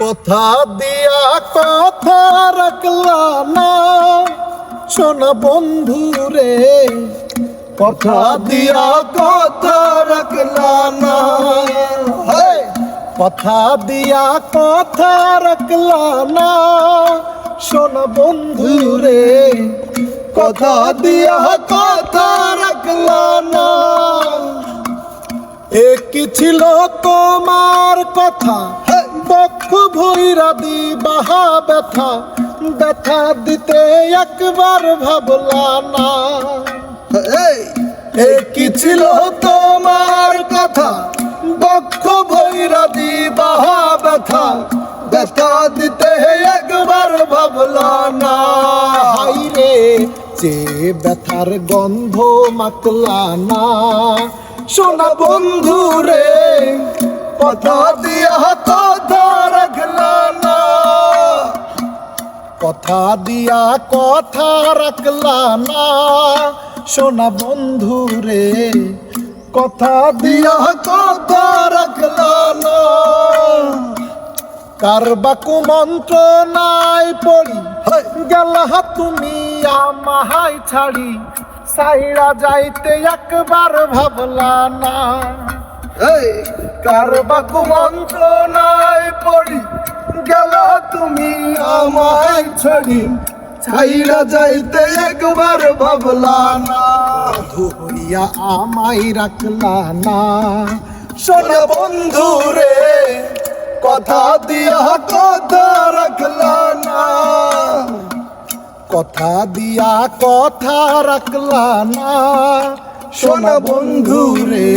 কথা দিয়া কথা রাখলা না। শোনা বন্ধু রে, কথা দিয়া কথা রাখলা না! কথা দিয়া কথা রাখলা না। শোনা বন্ধু রে, কথা দিয়া কথা রাখলা না। একই ছিল তোমার কথা? বক্ষ ভৈরা দি বাহা ব্যথা ব্যথা দিতে একবার ভাবলা না। কি ছিল তোমার কথা? বক্ষ ভৈরা দি বাহা ব্যথা ব্যথা দিতে একবার ভাবলা না। হাই রে যে ব্যথার গন্ধ মাতলা না। সোনা বন্ধু রে কথা দিয়া কথা দিয়া কথা রাখলা না। সোনা বন্ধু রে, কথা দিয়া কথা রাখলা না। কার বাকু মন্ত্র নাই পড়ি গেলাহ তুমি আমাহাই ছাড়ি। সাইরা যাইতে একবার ভাবলা না। কার বাকু মন্ত্র নাই পড়ি? গেল তুমি আমায় ছাড়ি ছাইরা যাইতে একবার ভাবলা আমায় রাখলা না শোনা বন্ধু রে কথা দিয়া কথা রাখলা না কথা দিয়া কথা রাখলা না শোনা বন্ধু রে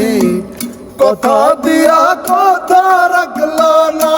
কথা দিয়া কথা রাখলা না